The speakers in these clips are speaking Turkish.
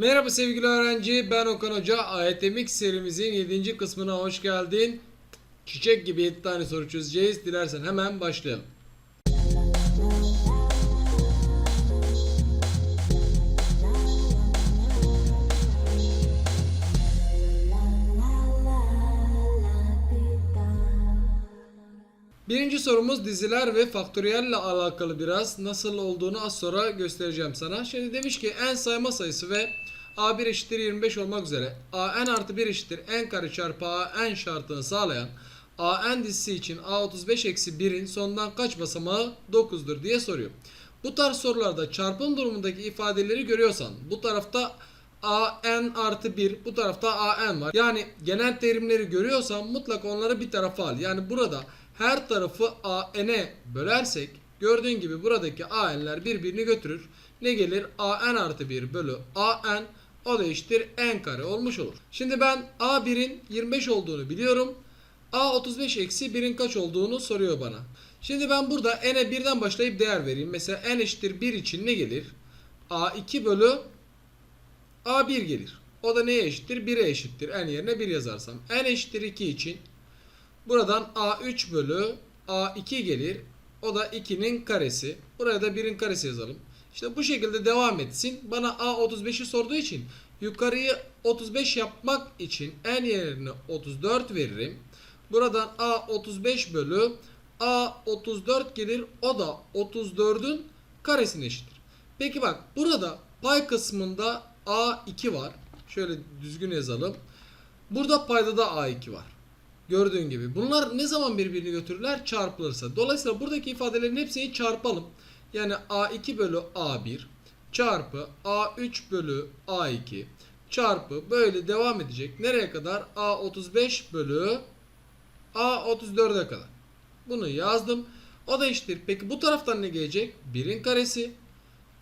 Merhaba sevgili öğrenci, ben Okan Hoca. AYTMX serimizin 7. kısmına hoş geldin. Çiçek gibi 7 tane soru çözeceğiz. Dilersen hemen başlayalım. Birinci sorumuz diziler ve faktöriyelle alakalı biraz nasıl olduğunu az sonra göstereceğim sana. Şimdi demiş ki en sayma sayısı ve a1 eşittir 25 olmak üzere a n artı 1 eşittir n kare çarpı a n şartını sağlayan a n dizisi için a 35 eksi 1'in sondan kaç basamağı 9'dur diye soruyor. Bu tarz sorularda çarpım durumundaki ifadeleri görüyorsan bu tarafta a n artı 1 bu tarafta a n var. Yani genel terimleri görüyorsan mutlaka onları bir tarafa al. Yani burada her tarafı a n'e bölersek gördüğün gibi buradaki a n'ler birbirini götürür. Ne gelir? a n artı 1 bölü a n o da eşittir n kare olmuş olur. Şimdi ben a1'in 25 olduğunu biliyorum. a 35 eksi 1'in kaç olduğunu soruyor bana. Şimdi ben burada n'e 1'den başlayıp değer vereyim. Mesela n eşittir 1 için ne gelir? a2 bölü a1 gelir. O da neye eşittir? 1'e eşittir. n yerine 1 yazarsam. n eşittir 2 için buradan a3 bölü a2 gelir. O da 2'nin karesi. Buraya da 1'in karesi yazalım. İşte bu şekilde devam etsin. Bana A35'i sorduğu için yukarıyı 35 yapmak için n yerine 34 veririm. Buradan A35 bölü A34 gelir. O da 34'ün karesine eşittir. Peki bak burada pay kısmında A2 var. Şöyle düzgün yazalım. Burada payda da A2 var. Gördüğün gibi. Bunlar ne zaman birbirini götürürler? Çarpılırsa. Dolayısıyla buradaki ifadelerin hepsini çarpalım. Yani A2 bölü A1 çarpı A3 bölü A2 çarpı böyle devam edecek. Nereye kadar? A35 bölü A34'e kadar. Bunu yazdım. O da eşittir. Peki bu taraftan ne gelecek? 1'in karesi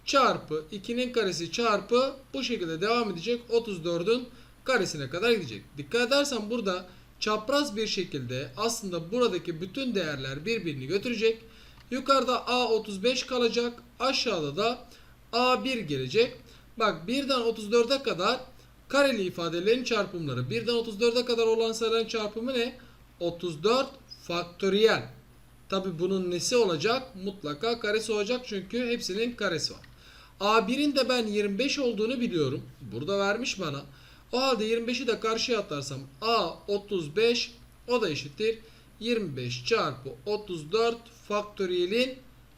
çarpı 2'nin karesi çarpı bu şekilde devam edecek. 34'ün karesine kadar gidecek. Dikkat edersen burada çapraz bir şekilde aslında buradaki bütün değerler birbirini götürecek. Yukarıda A35 kalacak. Aşağıda da A1 gelecek. Bak 1'den 34'e kadar kareli ifadelerin çarpımları. 1'den 34'e kadar olan sayıların çarpımı ne? 34 faktöriyel. Tabi bunun nesi olacak? Mutlaka karesi olacak çünkü hepsinin karesi var. A1'in de ben 25 olduğunu biliyorum. Burada vermiş bana. O halde 25'i de karşıya atarsam A35 o da eşittir. 25 çarpı 34 faktöriyelin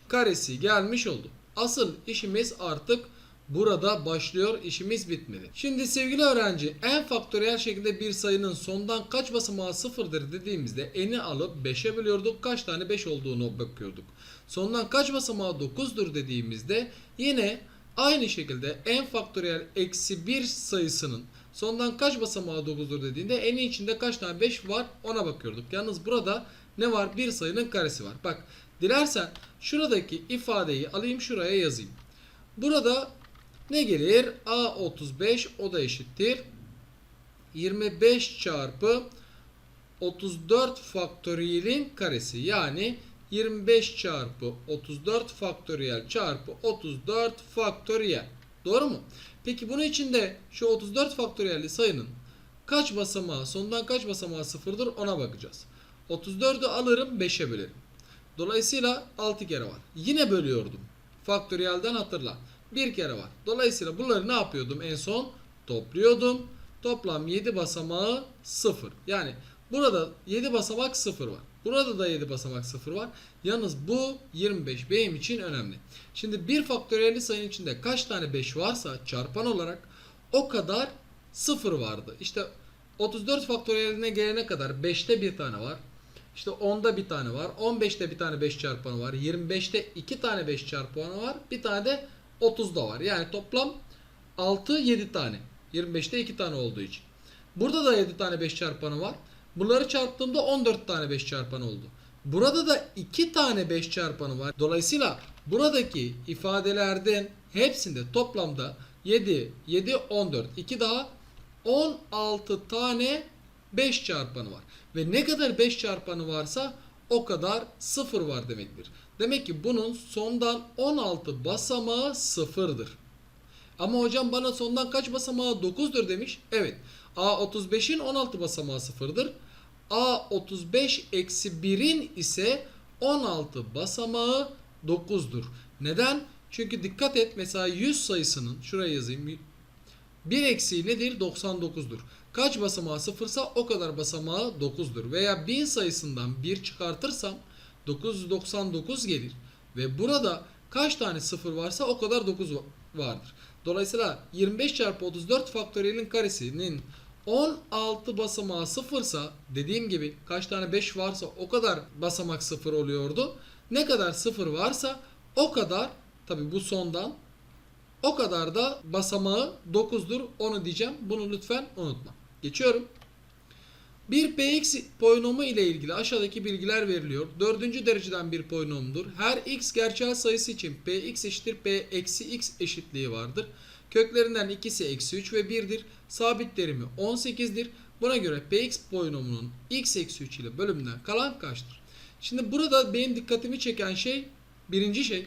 karesi gelmiş oldu. Asıl işimiz artık burada başlıyor. İşimiz bitmedi. Şimdi sevgili öğrenci en faktöriyel şekilde bir sayının sondan kaç basamağı sıfırdır dediğimizde eni alıp 5'e bölüyorduk. Kaç tane 5 olduğunu bakıyorduk. Sondan kaç basamağı 9'dur dediğimizde yine aynı şekilde en faktöriyel eksi 1 sayısının sondan kaç basamağı 9'dur dediğinde eni içinde kaç tane 5 var ona bakıyorduk. Yalnız burada ne var? Bir sayının karesi var. Bak dilersen şuradaki ifadeyi alayım şuraya yazayım. Burada ne gelir? A35 o da eşittir. 25 çarpı 34 faktöriyelin karesi. Yani 25 çarpı 34 faktöriyel çarpı 34 faktöriyel. Doğru mu? Peki bunun içinde şu 34 faktöriyelli sayının kaç basamağı, sondan kaç basamağı sıfırdır ona bakacağız. 34'ü alırım 5'e bölerim. Dolayısıyla 6 kere var. Yine bölüyordum. Faktöriyelden hatırla. Bir kere var. Dolayısıyla bunları ne yapıyordum en son? Topluyordum. Toplam 7 basamağı 0. Yani burada 7 basamak 0 var. Burada da 7 basamak 0 var. Yalnız bu 25 benim için önemli. Şimdi bir faktöriyelli sayının içinde kaç tane 5 varsa çarpan olarak o kadar 0 vardı. İşte 34 faktöriyeline gelene kadar 5'te bir tane var. İşte 10'da bir tane var. 15'te bir tane 5 çarpanı var. 25'te 2 tane 5 çarpanı var. Bir tane de 30'da var. Yani toplam 6 7 tane. 25'te 2 tane olduğu için. Burada da 7 tane 5 çarpanı var. Bunları çarptığımda 14 tane 5 çarpanı oldu. Burada da 2 tane 5 çarpanı var. Dolayısıyla buradaki ifadelerden hepsinde toplamda 7, 7, 14, 2 daha 16 tane 5 çarpanı var. Ve ne kadar 5 çarpanı varsa o kadar 0 var demektir. Demek ki bunun sondan 16 basamağı sıfırdır. Ama hocam bana sondan kaç basamağı 9'dur demiş. Evet. A35'in 16 basamağı 0'dır. A35 eksi 1'in ise 16 basamağı 9'dur. Neden? Çünkü dikkat et mesela 100 sayısının şuraya yazayım. 1 eksiği nedir? 99'dur. Kaç basamağı sıfırsa o kadar basamağı 9'dur. Veya 1000 sayısından 1 çıkartırsam 999 gelir. Ve burada kaç tane sıfır varsa o kadar 9 va- vardır. Dolayısıyla 25 çarpı 34 faktöriyelin karesinin 16 basamağı sıfırsa dediğim gibi kaç tane 5 varsa o kadar basamak sıfır oluyordu. Ne kadar sıfır varsa o kadar tabi bu sondan o kadar da basamağı 9'dur. Onu diyeceğim. Bunu lütfen unutma. Geçiyorum. Bir px polinomu ile ilgili aşağıdaki bilgiler veriliyor. Dördüncü dereceden bir polinomdur. Her x gerçel sayısı için px eşittir p eksi x eşitliği vardır. Köklerinden ikisi eksi 3 ve 1'dir. Sabit terimi 18'dir. Buna göre px polinomunun x eksi 3 ile bölümünden kalan kaçtır? Şimdi burada benim dikkatimi çeken şey birinci şey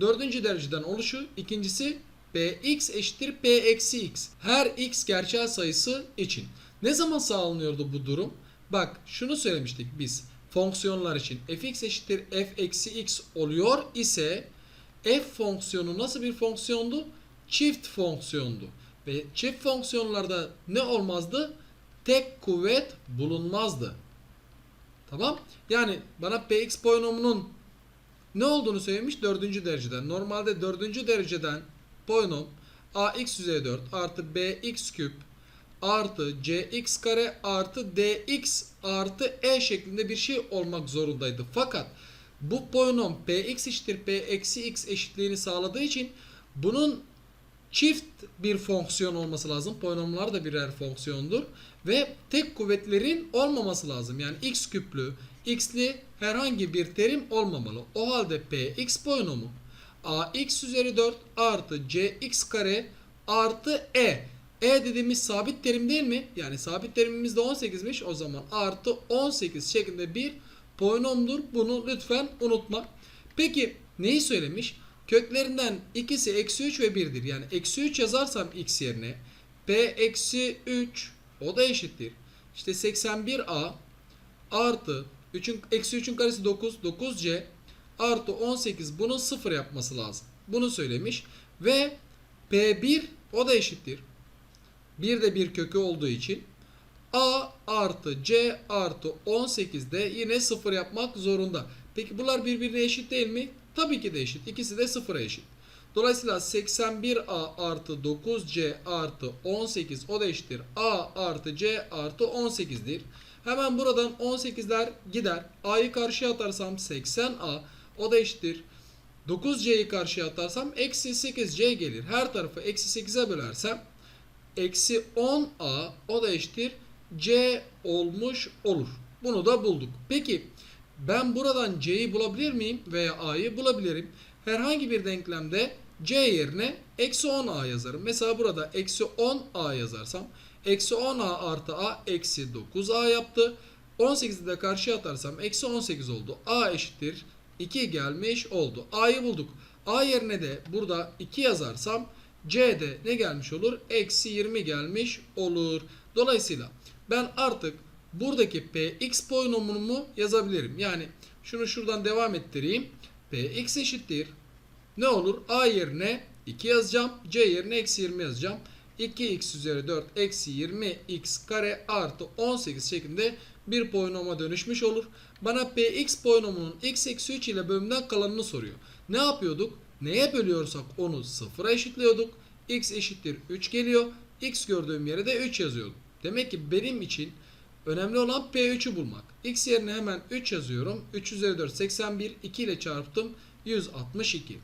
dördüncü dereceden oluşu. ikincisi px eşittir p eksi x. Her x gerçel sayısı için. Ne zaman sağlanıyordu bu durum? Bak şunu söylemiştik biz. Fonksiyonlar için fx eşittir f eksi x oluyor ise f fonksiyonu nasıl bir fonksiyondu? Çift fonksiyondu. Ve çift fonksiyonlarda ne olmazdı? Tek kuvvet bulunmazdı. Tamam? Yani bana px polinomunun ne olduğunu söylemiş dördüncü dereceden. Normalde dördüncü dereceden polinom ax üzeri 4 artı bx küp artı cx kare artı dx artı e şeklinde bir şey olmak zorundaydı. Fakat bu polinom px eşittir p eksi x eşitliğini sağladığı için bunun çift bir fonksiyon olması lazım. Polinomlar da birer fonksiyondur. Ve tek kuvvetlerin olmaması lazım. Yani x küplü, x'li herhangi bir terim olmamalı. O halde px polinomu ax üzeri 4 artı cx kare artı e. E dediğimiz sabit terim değil mi? Yani sabit terimimiz de 18'miş. O zaman artı 18 şeklinde bir polinomdur. Bunu lütfen unutma. Peki neyi söylemiş? Köklerinden ikisi eksi 3 ve 1'dir. Yani eksi 3 yazarsam x yerine p eksi 3 o da eşittir. İşte 81a artı 3'ün eksi 3'ün karesi 9 9c artı 18 bunun 0 yapması lazım. Bunu söylemiş. Ve p1 o da eşittir. Bir de bir kökü olduğu için a artı c artı 18 de yine 0 yapmak zorunda. Peki bunlar birbirine eşit değil mi? Tabii ki de eşit. İkisi de 0'a eşit. Dolayısıyla 81a artı 9c artı 18 o da eşittir. a artı c artı 18'dir. Hemen buradan 18'ler gider. a'yı karşıya atarsam 80a o da eşittir. 9c'yi karşıya atarsam eksi 8c gelir. Her tarafı eksi 8'e bölersem eksi 10a o da eşittir. c olmuş olur. Bunu da bulduk. Peki ben buradan c'yi bulabilir miyim? Veya a'yı bulabilirim. Herhangi bir denklemde c yerine eksi 10a yazarım. Mesela burada eksi 10a yazarsam eksi 10a artı a eksi 9a yaptı. 18'i de karşıya atarsam eksi 18 oldu. a eşittir 2 gelmiş oldu. a'yı bulduk. a yerine de burada 2 yazarsam c'de ne gelmiş olur? Eksi 20 gelmiş olur. Dolayısıyla ben artık buradaki px polinomumu yazabilirim. Yani şunu şuradan devam ettireyim. px eşittir. Ne olur? a yerine 2 yazacağım. c yerine eksi 20 yazacağım. 2x üzeri 4 eksi 20x kare artı 18 şeklinde bir polinoma dönüşmüş olur. Bana px polinomunun x eksi 3 ile bölümden kalanını soruyor. Ne yapıyorduk? Neye bölüyorsak onu sıfıra eşitliyorduk. x eşittir 3 geliyor. x gördüğüm yere de 3 yazıyordum. Demek ki benim için önemli olan p3'ü bulmak. x yerine hemen 3 yazıyorum. 3 üzeri 4 81 2 ile çarptım. 162.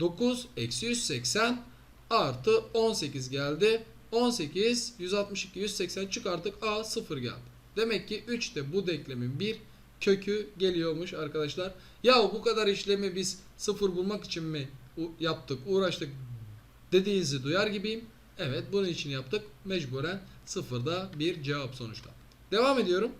9 eksi 180 artı 18 geldi. 18 162 180 çıkarttık a 0 geldi. Demek ki 3 de bu denklemin bir kökü geliyormuş arkadaşlar. Ya bu kadar işlemi biz 0 bulmak için mi yaptık, uğraştık dediğinizi duyar gibiyim. Evet bunun için yaptık. Mecburen sıfırda bir cevap sonuçta. Devam ediyorum.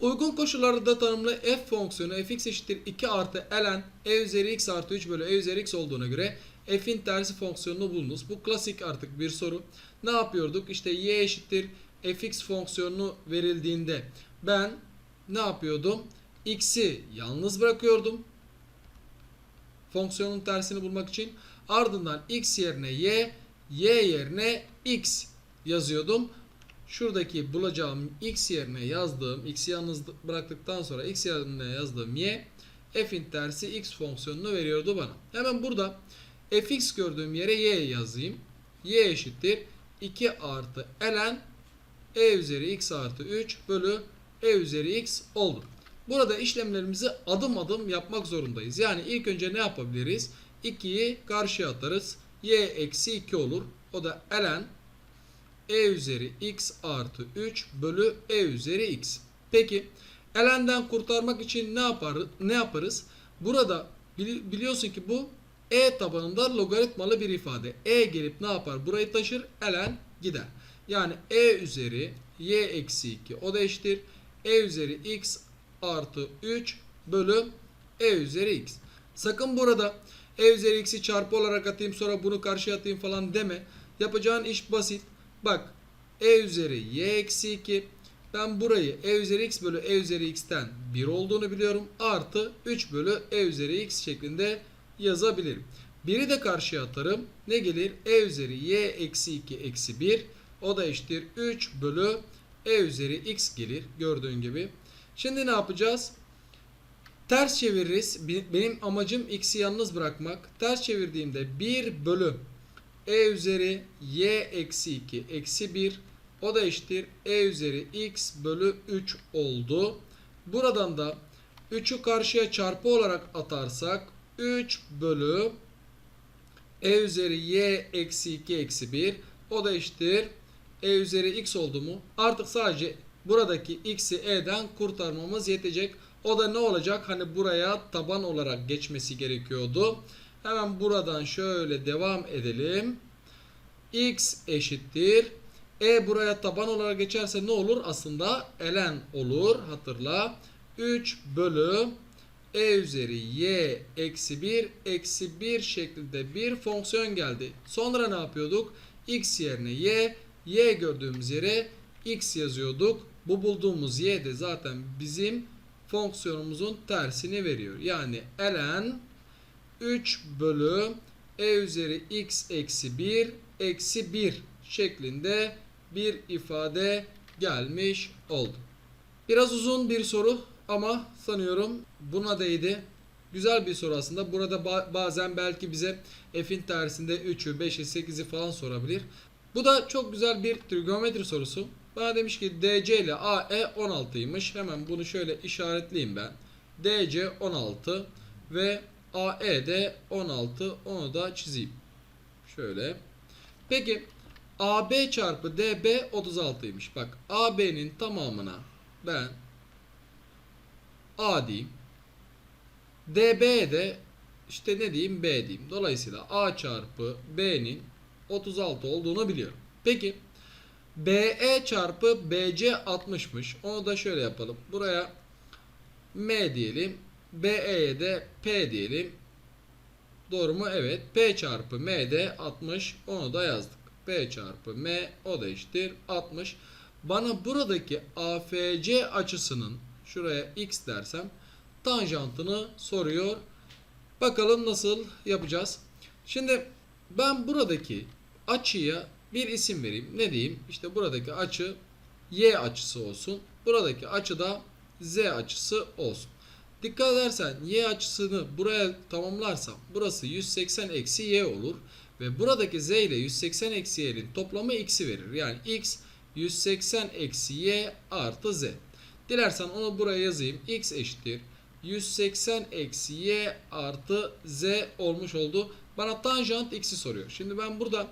Uygun koşullarda tanımlı f fonksiyonu fx eşittir 2 artı ln e üzeri x artı 3 bölü e üzeri x olduğuna göre f'in tersi fonksiyonunu bulunuz. Bu klasik artık bir soru. Ne yapıyorduk? İşte y eşittir fx fonksiyonunu verildiğinde ben ne yapıyordum? x'i yalnız bırakıyordum. Fonksiyonun tersini bulmak için. Ardından x yerine y, y yerine x yazıyordum. Şuradaki bulacağım x yerine yazdığım, x'i yalnız bıraktıktan sonra x yerine yazdığım y, f'in tersi x fonksiyonunu veriyordu bana. Hemen burada fx gördüğüm yere y yazayım. y eşittir 2 artı ln e üzeri x artı 3 bölü e üzeri x oldu. Burada işlemlerimizi adım adım yapmak zorundayız. Yani ilk önce ne yapabiliriz? 2'yi karşıya atarız. y eksi 2 olur. O da ln e üzeri x artı 3 bölü e üzeri x. Peki ln'den kurtarmak için ne yapar ne yaparız? Burada bili- biliyorsun ki bu e tabanında logaritmalı bir ifade. e gelip ne yapar? Burayı taşır. ln gider. Yani e üzeri y eksi 2 o da eşittir. E üzeri x artı 3 bölü e üzeri x. Sakın burada e üzeri x'i çarpı olarak atayım sonra bunu karşıya atayım falan deme. Yapacağın iş basit. Bak e üzeri y eksi 2 ben burayı e üzeri x bölü e üzeri x'ten 1 olduğunu biliyorum. Artı 3 bölü e üzeri x şeklinde yazabilirim. 1'i de karşıya atarım. Ne gelir? e üzeri y eksi 2 eksi 1 o da eşittir 3 bölü e üzeri x gelir gördüğün gibi. Şimdi ne yapacağız? Ters çeviririz. Benim amacım x'i yalnız bırakmak. Ters çevirdiğimde 1 bölü e üzeri y eksi 2 eksi 1 o da eşittir e üzeri x bölü 3 oldu. Buradan da 3'ü karşıya çarpı olarak atarsak 3 bölü e üzeri y eksi 2 eksi 1 o da eşittir e üzeri x oldu mu? Artık sadece buradaki x'i e'den kurtarmamız yetecek. O da ne olacak? Hani buraya taban olarak geçmesi gerekiyordu. Hemen buradan şöyle devam edelim. x eşittir. E buraya taban olarak geçerse ne olur? Aslında ln olur. Hatırla. 3 bölü e üzeri y eksi 1 eksi 1 şeklinde bir fonksiyon geldi. Sonra ne yapıyorduk? x yerine y, y gördüğümüz yere x yazıyorduk. Bu bulduğumuz y de zaten bizim fonksiyonumuzun tersini veriyor. Yani ln 3 bölü e üzeri x eksi 1 eksi 1 şeklinde bir ifade gelmiş oldu. Biraz uzun bir soru ama sanıyorum buna değdi. Güzel bir soru aslında. Burada ba- bazen belki bize f'in tersinde 3'ü, 5'i, 8'i falan sorabilir. Bu da çok güzel bir trigonometri sorusu. Bana demiş ki DC ile AE 16'ymış. Hemen bunu şöyle işaretleyeyim ben. DC 16 ve AE de 16. Onu da çizeyim. Şöyle. Peki AB çarpı DB 36'ymış. Bak AB'nin tamamına ben A diyeyim. DB'ye de işte ne diyeyim B diyeyim. Dolayısıyla A çarpı B'nin 36 olduğunu biliyorum. Peki BE çarpı BC 60'mış. Onu da şöyle yapalım. Buraya M diyelim. BE'ye de P diyelim. Doğru mu? Evet. P çarpı M de 60. Onu da yazdık. P çarpı M o da eşittir 60. Bana buradaki AFC açısının şuraya x dersem tanjantını soruyor. Bakalım nasıl yapacağız. Şimdi ben buradaki açıya bir isim vereyim. Ne diyeyim? İşte buradaki açı y açısı olsun. Buradaki açı da z açısı olsun. Dikkat edersen y açısını buraya tamamlarsam burası 180 eksi y olur. Ve buradaki z ile 180 eksi y'nin toplamı x'i verir. Yani x 180 eksi y artı z. Dilersen onu buraya yazayım. x eşittir. 180 eksi y artı z olmuş oldu. Bana tanjant x'i soruyor. Şimdi ben burada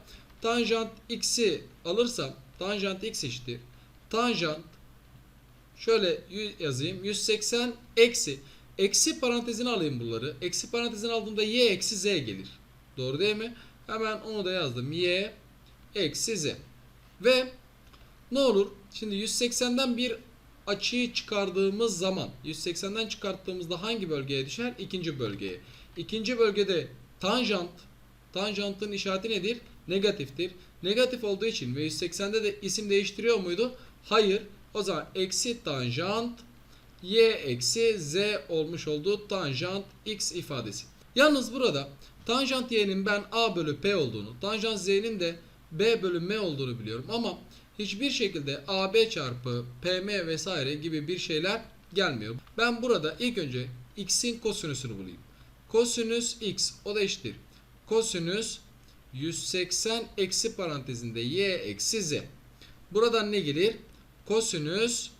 tanjant x'i alırsam tanjant x eşittir. Tanjant şöyle yazayım. 180 eksi eksi parantezine alayım bunları. Eksi parantezine aldığımda y eksi z gelir. Doğru değil mi? Hemen onu da yazdım. y eksi z. Ve ne olur? Şimdi 180'den bir açıyı çıkardığımız zaman 180'den çıkarttığımızda hangi bölgeye düşer? İkinci bölgeye. İkinci bölgede tanjant tanjantın işareti nedir? Negatiftir. Negatif olduğu için ve 180'de de isim değiştiriyor muydu? Hayır. O zaman eksi tanjant y eksi z olmuş olduğu tanjant x ifadesi. Yalnız burada tanjant y'nin ben a bölü p olduğunu, tanjant z'nin de b bölü m olduğunu biliyorum ama hiçbir şekilde ab çarpı pm vesaire gibi bir şeyler gelmiyor. Ben burada ilk önce x'in kosinüsünü bulayım. Kosinüs x o da eşittir. Kosinüs 180 eksi parantezinde y eksi z. Buradan ne gelir? Kosinüs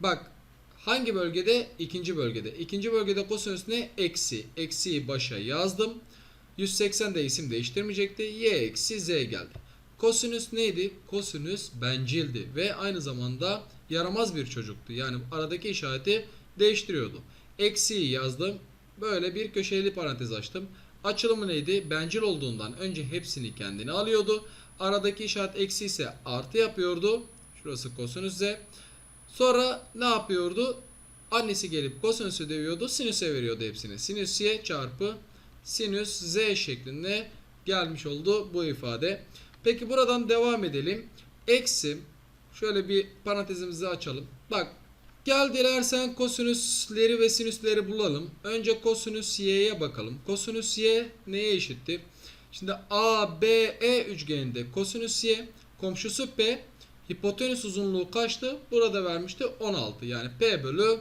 bak hangi bölgede? İkinci bölgede. İkinci bölgede kosinüs ne? Eksi. Eksiyi başa yazdım. 180 de isim değiştirmeyecekti. Y eksi z geldi. Kosinüs neydi? Kosinüs bencildi ve aynı zamanda yaramaz bir çocuktu. Yani aradaki işareti değiştiriyordu. Eksiyi yazdım. Böyle bir köşeli parantez açtım. Açılımı neydi? Bencil olduğundan önce hepsini kendine alıyordu. Aradaki işaret eksi ise artı yapıyordu. Şurası kosinüs z. Sonra ne yapıyordu? Annesi gelip kosinüsü dövüyordu. Sinüse veriyordu hepsini. Sinüs y çarpı sinüs z şeklinde gelmiş oldu bu ifade. Peki buradan devam edelim. Eksi şöyle bir parantezimizi açalım. Bak gel dilersen kosinüsleri ve sinüsleri bulalım. Önce kosinüs y'ye bakalım. Kosinüs y neye eşittir? Şimdi ABE üçgeninde kosinüs y komşusu P hipotenüs uzunluğu kaçtı? Burada vermişti 16. Yani P bölü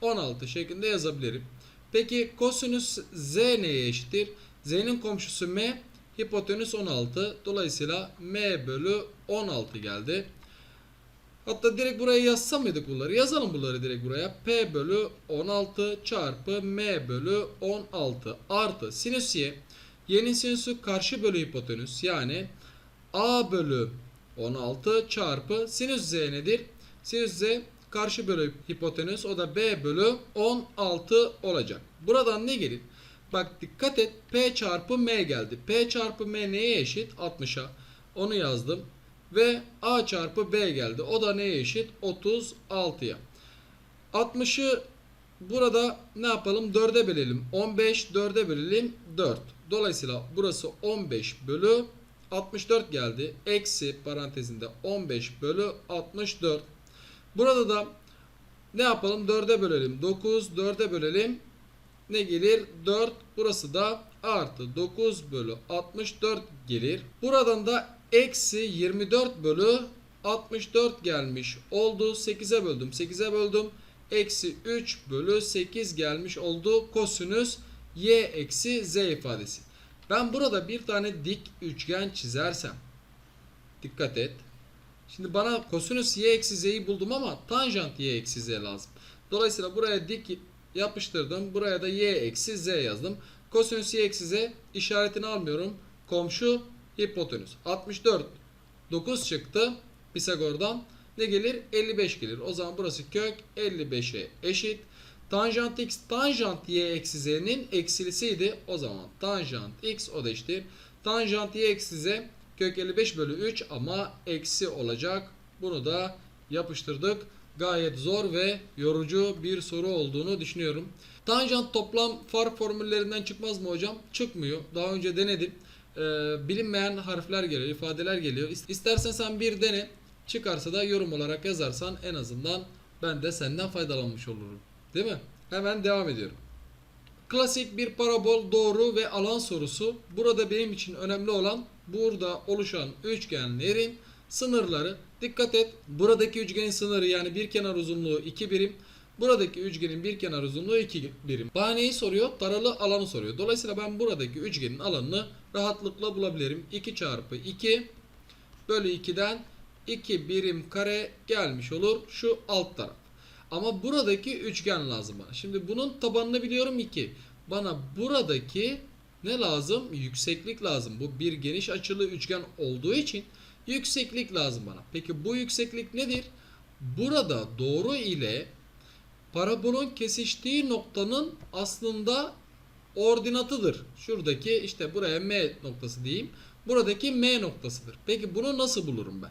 16 şeklinde yazabilirim. Peki kosinüs z neye eşittir? Z'nin komşusu M hipotenüs 16. Dolayısıyla M bölü 16 geldi. Hatta direkt buraya yazsa mıydık bunları? Yazalım bunları direkt buraya. P bölü 16 çarpı M bölü 16 artı sinüs y. Y'nin sinüsü karşı bölü hipotenüs. Yani A bölü 16 çarpı sinüs z nedir? Sinüs z karşı bölü hipotenüs o da B bölü 16 olacak. Buradan ne gelir? Bak dikkat et P çarpı M geldi. P çarpı M neye eşit? 60'a. Onu yazdım. Ve A çarpı B geldi. O da neye eşit? 36'ya. 60'ı burada ne yapalım? 4'e bölelim. 15 4'e bölelim 4. Dolayısıyla burası 15 bölü 64 geldi. Eksi parantezinde 15 bölü 64. Burada da ne yapalım? 4'e bölelim. 9 4'e bölelim. Ne gelir? 4. Burası da artı 9 bölü 64 gelir. Buradan da eksi 24 bölü 64 gelmiş oldu. 8'e böldüm. 8'e böldüm. Eksi 3 bölü 8 gelmiş oldu. Kosinüs y eksi z ifadesi. Ben burada bir tane dik üçgen çizersem dikkat et. Şimdi bana kosinüs y eksi z'yi buldum ama tanjant y eksi z lazım. Dolayısıyla buraya dik yapıştırdım. Buraya da y eksi z yazdım. Kosinüs y eksi z işaretini almıyorum. Komşu hipotenüs. 64 9 çıktı Pisagor'dan. Ne gelir? 55 gelir. O zaman burası kök 55'e eşit. Tanjant x tanjant y eksi z'nin eksilisiydi. O zaman tanjant x o da eşittir. Tanjant y eksi z kök 55 bölü 3 ama eksi olacak. Bunu da yapıştırdık. Gayet zor ve yorucu bir soru olduğunu düşünüyorum. Tanjant toplam fark formüllerinden çıkmaz mı hocam? Çıkmıyor. Daha önce denedim. Ee, bilinmeyen harfler geliyor, ifadeler geliyor. İstersen sen bir dene. Çıkarsa da yorum olarak yazarsan en azından ben de senden faydalanmış olurum. Değil mi? Hemen devam ediyorum. Klasik bir parabol doğru ve alan sorusu. Burada benim için önemli olan burada oluşan üçgenlerin sınırları. Dikkat et. Buradaki üçgenin sınırı yani bir kenar uzunluğu 2 birim. Buradaki üçgenin bir kenar uzunluğu 2 birim. Bana neyi soruyor? Taralı alanı soruyor. Dolayısıyla ben buradaki üçgenin alanını rahatlıkla bulabilirim. 2 çarpı 2 bölü 2'den 2 birim kare gelmiş olur. Şu alt taraf. Ama buradaki üçgen lazım bana. Şimdi bunun tabanını biliyorum 2. Bana buradaki ne lazım? Yükseklik lazım. Bu bir geniş açılı üçgen olduğu için yükseklik lazım bana. Peki bu yükseklik nedir? Burada doğru ile parabolun kesiştiği noktanın aslında ordinatıdır. Şuradaki işte buraya M noktası diyeyim. Buradaki M noktasıdır. Peki bunu nasıl bulurum ben?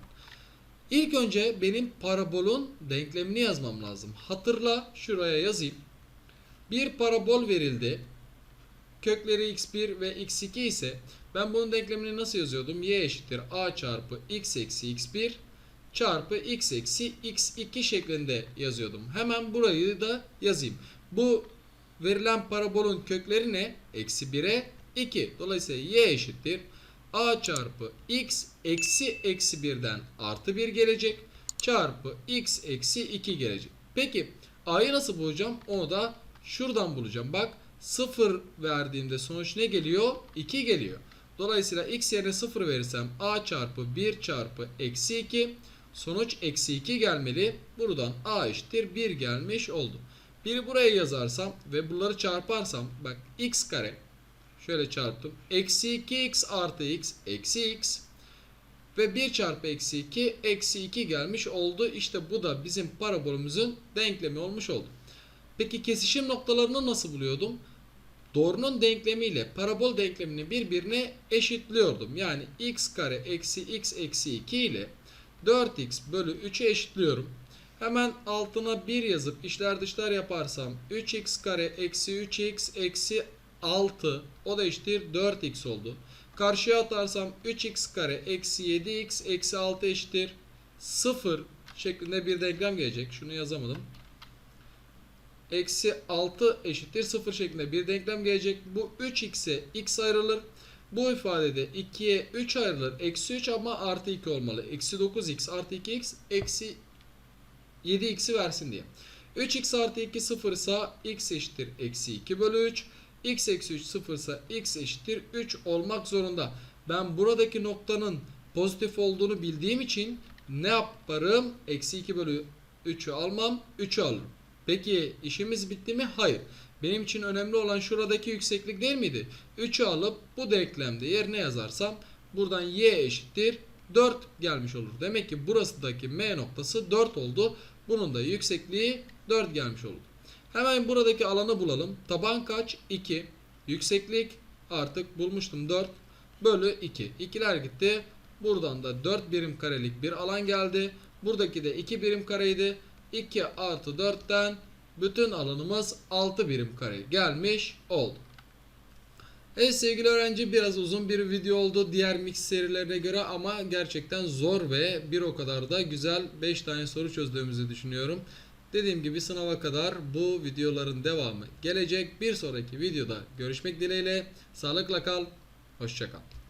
İlk önce benim parabolun denklemini yazmam lazım. Hatırla şuraya yazayım. Bir parabol verildi. Kökleri x1 ve x2 ise Ben bunun denklemini nasıl yazıyordum? y eşittir a çarpı x eksi x1 çarpı x eksi x2 şeklinde yazıyordum. Hemen burayı da yazayım. Bu verilen parabolün kökleri ne? Eksi 1'e 2. Dolayısıyla y eşittir. a çarpı x eksi eksi 1'den artı 1 gelecek. Çarpı x eksi 2 gelecek. Peki a'yı nasıl bulacağım? Onu da şuradan bulacağım. Bak 0 verdiğimde sonuç ne geliyor? 2 geliyor. Dolayısıyla x yerine 0 verirsem a çarpı 1 çarpı eksi 2 sonuç eksi 2 gelmeli. Buradan a eşittir 1 gelmiş oldu. Biri buraya yazarsam ve bunları çarparsam bak x kare şöyle çarptım. Eksi 2x artı x eksi x ve 1 çarpı eksi 2 eksi 2 gelmiş oldu. İşte bu da bizim parabolümüzün denklemi olmuş oldu. Peki kesişim noktalarını nasıl buluyordum? Doğrunun denklemiyle parabol denklemini birbirine eşitliyordum. Yani x kare eksi x eksi 2 ile 4x bölü 3'ü eşitliyorum. Hemen altına 1 yazıp içler dışlar yaparsam 3x kare eksi 3x eksi 6 o da eşittir 4x oldu. Karşıya atarsam 3x kare eksi 7x eksi 6 eşittir 0 şeklinde bir denklem gelecek. Şunu yazamadım. Eksi 6 eşittir 0 şeklinde bir denklem gelecek. Bu 3x'e x ayrılır. Bu ifadede 2'ye 3 ayrılır. Eksi 3 ama artı 2 olmalı. Eksi 9x artı 2x eksi 7x'i versin diye. 3x artı 2 0 ise x eşittir eksi 2 bölü 3. x eksi 3 0 ise x eşittir 3 olmak zorunda. Ben buradaki noktanın pozitif olduğunu bildiğim için ne yaparım? Eksi 2 bölü 3'ü almam 3'ü alırım. Peki işimiz bitti mi? Hayır. Benim için önemli olan şuradaki yükseklik değil miydi? 3'ü alıp bu denklemde yerine yazarsam buradan y eşittir 4 gelmiş olur. Demek ki burasındaki m noktası 4 oldu. Bunun da yüksekliği 4 gelmiş oldu. Hemen buradaki alanı bulalım. Taban kaç? 2. Yükseklik artık bulmuştum 4 bölü 2. İkiler gitti. Buradan da 4 birim karelik bir alan geldi. Buradaki de 2 birim kareydi. 2 artı 4'ten bütün alanımız 6 birim kare gelmiş oldu. Evet sevgili öğrenci biraz uzun bir video oldu diğer mix serilerine göre ama gerçekten zor ve bir o kadar da güzel 5 tane soru çözdüğümüzü düşünüyorum. Dediğim gibi sınava kadar bu videoların devamı gelecek. Bir sonraki videoda görüşmek dileğiyle. Sağlıkla kal. Hoşçakal.